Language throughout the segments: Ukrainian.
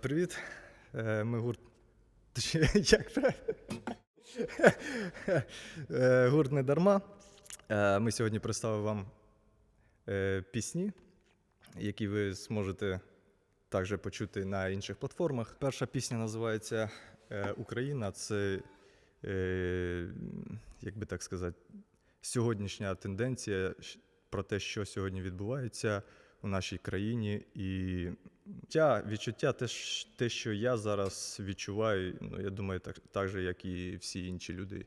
Привіт. Е, Ми гурт. Як правильно? Е, Гурт не дарма. Е, Ми сьогодні представимо вам пісні, які ви зможете також почути на інших платформах. Перша пісня називається Україна. Це, як би так сказати, сьогоднішня тенденція про те, що сьогодні відбувається у нашій країні. І відчуття, відчуття те, те, що я зараз відчуваю, ну, я думаю, так, так же, як і всі інші люди.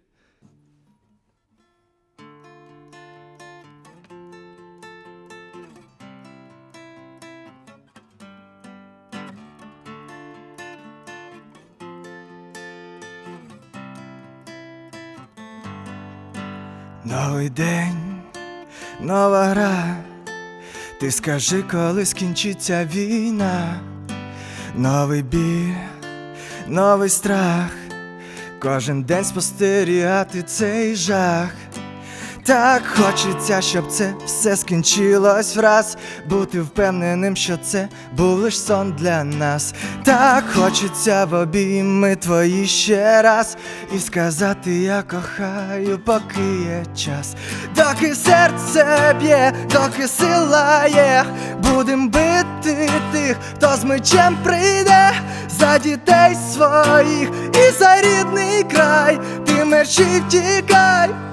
Новий день, нова гра. Ти скажи, коли скінчиться війна, новий біль, новий страх, кожен день спостерігати цей жах. Так хочеться, щоб це все скінчилось враз, бути впевненим, що це був лиш сон для нас. Так хочеться в обійми твої ще раз і сказати я кохаю, поки є час. Доки серце б'є, доки сила є, будем бити тих, хто з мечем прийде за дітей своїх і за рідний край, ти мерчі втікай.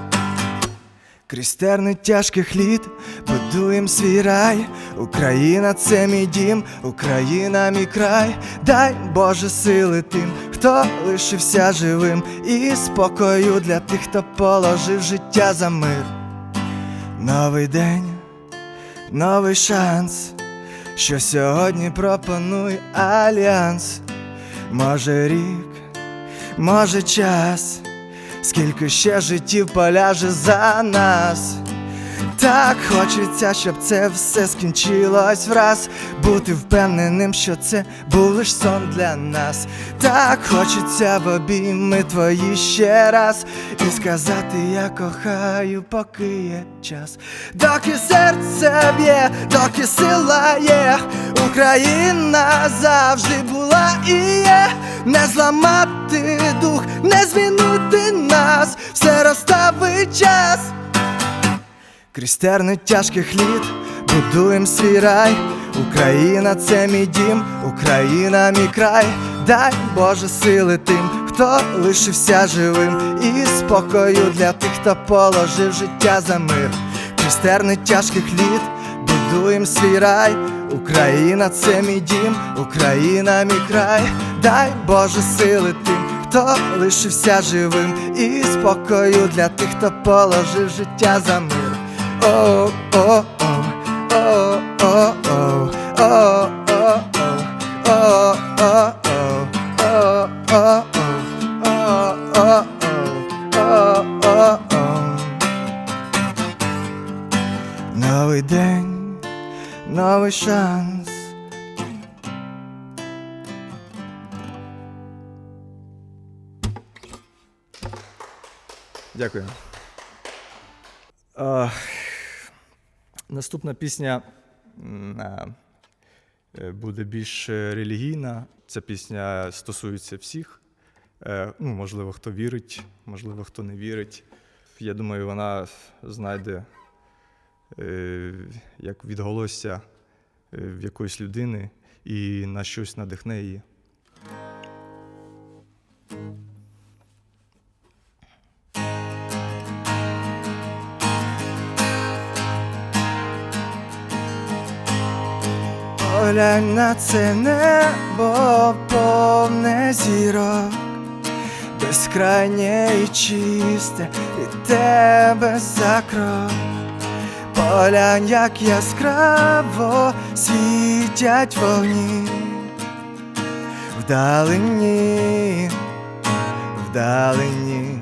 Крізь терни тяжких літ будуєм свій рай. Україна це мій дім, Україна мій край. Дай Боже сили тим, хто лишився живим, і спокою для тих, хто положив життя за мир. Новий день, новий шанс, що сьогодні пропонує альянс. Може рік, може час. Скільки ще життів поляже за нас. Так хочеться, щоб це все скінчилось враз, бути впевненим, що це був лиш сон для нас. Так хочеться в обійми твої ще раз і сказати я кохаю, поки є час. Доки серце б'є, доки сила є, Україна завжди була і є. Не зламати дух, не змінити нас, все розставить час. Крізь терни тяжких літ будуєм свій рай. Україна це мій дім, Україна мій край. Дай Боже сили тим, хто лишився живим, і спокою для тих, хто положив життя за мир. Крізь терни тяжких літ будуєм свій рай. Україна це мій дім, Україна мій край. Дай Боже сили тим, хто лишився живим, і спокою для тих, хто положив життя за мир. Новий день, новий шанс. Дякую. А, наступна пісня а, е, буде більш е, релігійна. Ця пісня стосується всіх. Е, Ну, можливо, хто вірить, можливо, хто не вірить. Я думаю, вона знайде е, як відголосся е, в якоїсь людини і на щось надихне її. Поглянь на це небо повне зірок, безкрайнє і чисте від тебе за крок. Поглянь, як яскраво світять вогні, вдалині, вдалині,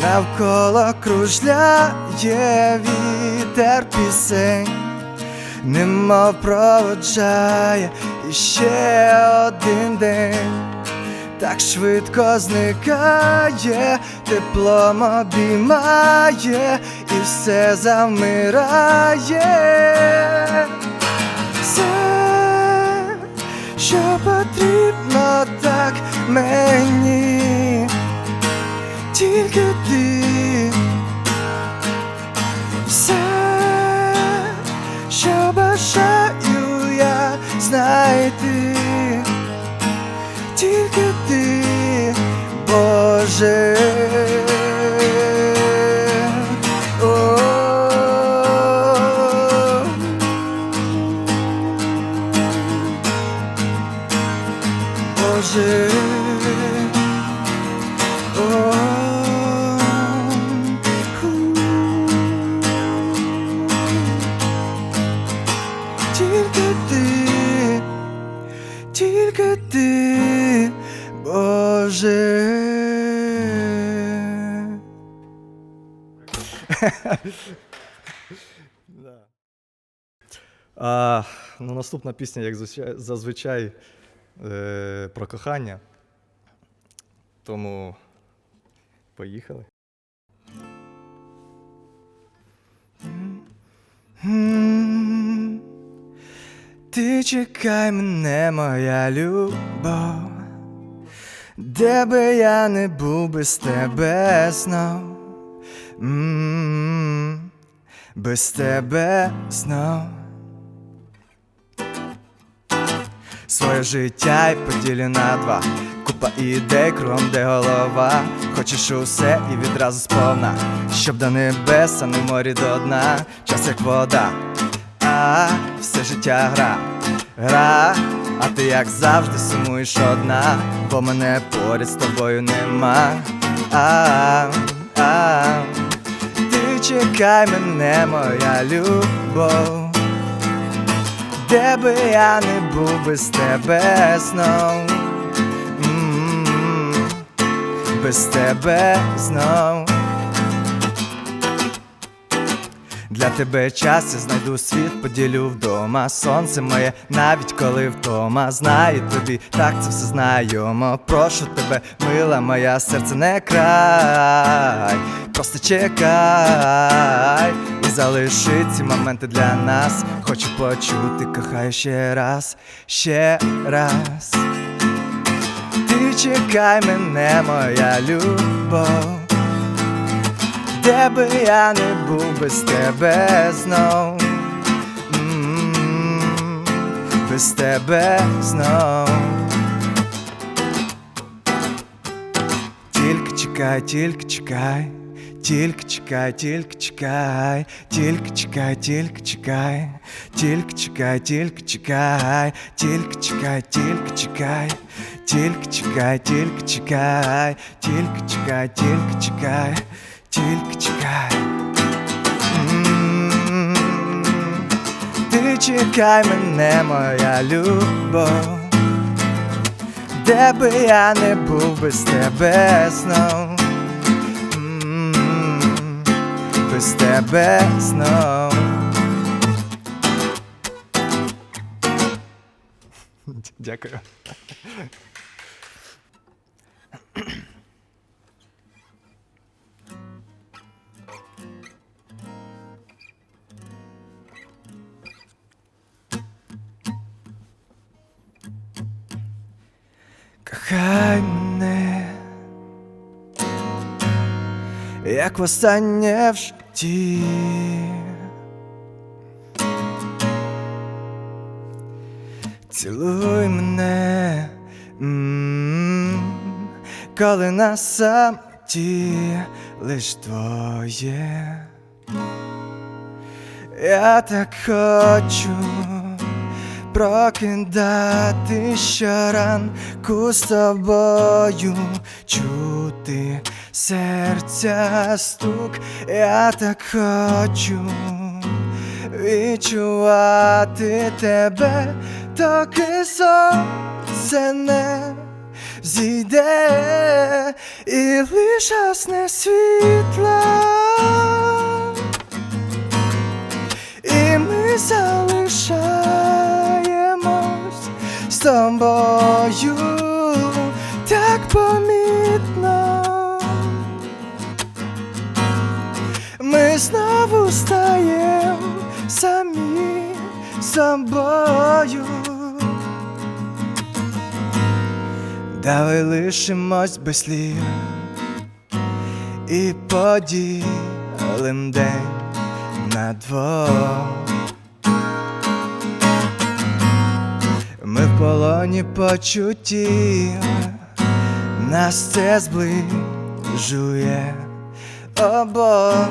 навколо кружляє вітер пісень немов проводжає іще один день, так швидко зникає, теплом обіймає і все завмирає. Боже. О -о -о. Тільки ти, Боже. А, ну, наступна пісня, як зазвичай, е, про кохання. Тому поїхали. Ти чекай мене, моя любов, де би я не був без тебе знов, М, без тебе знов. Своє життя й поділю на два. Купа ідей, кругом де голова. Хочеш усе і відразу сповна, щоб до небеса, не морі до дна, час як вода, а все життя гра, гра, а ти як завжди сумуєш одна, бо мене поряд з тобою нема. А, а, ти чекай мене, моя любов. Де би я не був без тебе знов, без тебе знов. Для тебе час я знайду світ, поділю вдома. Сонце моє, навіть коли вдома знаю тобі, так це все знайомо. Прошу тебе, мила моя, серце не край, просто чекай і залиши ці моменти для нас. Хочу почути, кохаю ще раз, ще раз. Ти чекай мене, моя любов. Де би я не був без тебе знов, без тебе знов. Тільки чекай, тільки чекай, тільки чекай, тільки чекай, тільки чекай, тільки чекай, тільки чекай, тільки чекай, тільки чекай, тільки чекай, тільки чекай, тільки чекай, тільки чекай, тільки чекай, тільки чекай. М, Ти чекай мене, моя любов. Де би я не був без тебе знов, М, без тебе знов. Дякую. Кохай мене, як востаннє в житті. Цілуй мене, коли на самоті лиш твоє. Я так хочу прокидати щоранку з тобою, чути серця стук, я так хочу відчувати тебе, доки сонце не зійде і лиш гасне світло. Собою. Давай лишимось без слів і поділим день на двох. Ми в полоні почуттів, нас це зближує обох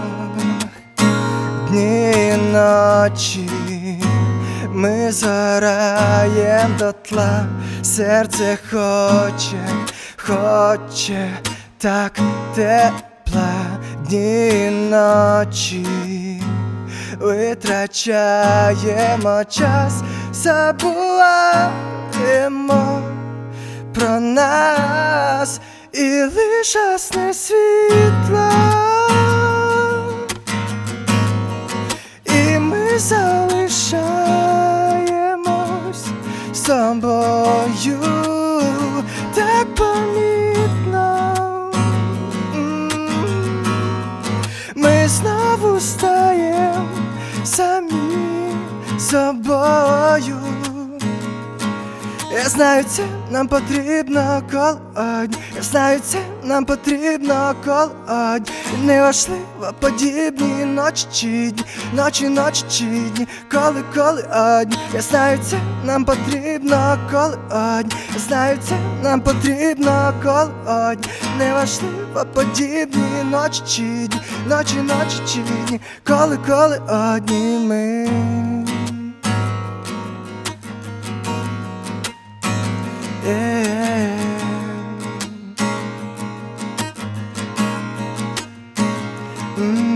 дні і ночі ми згораєм дотла, серце хоче, хоче так тепла, дні і ночі. Витрачаємо час, забуваємо про нас і лиш ясне світло. Тобою так помітно. Ми знову стаєм самі собою. Я знаю, це нам потрібно колодь Я знаю, це нам потрібно колодь І неважливо подібні ночі чи дні. Ночі, ночі чи дні, коли, коли одні Я знаю, це нам потрібно колодь Я знаю, це нам потрібно колодь Неважливо подібні ночі чи дні. Ночі, ночі чи дні, коли, коли одні ми Mm.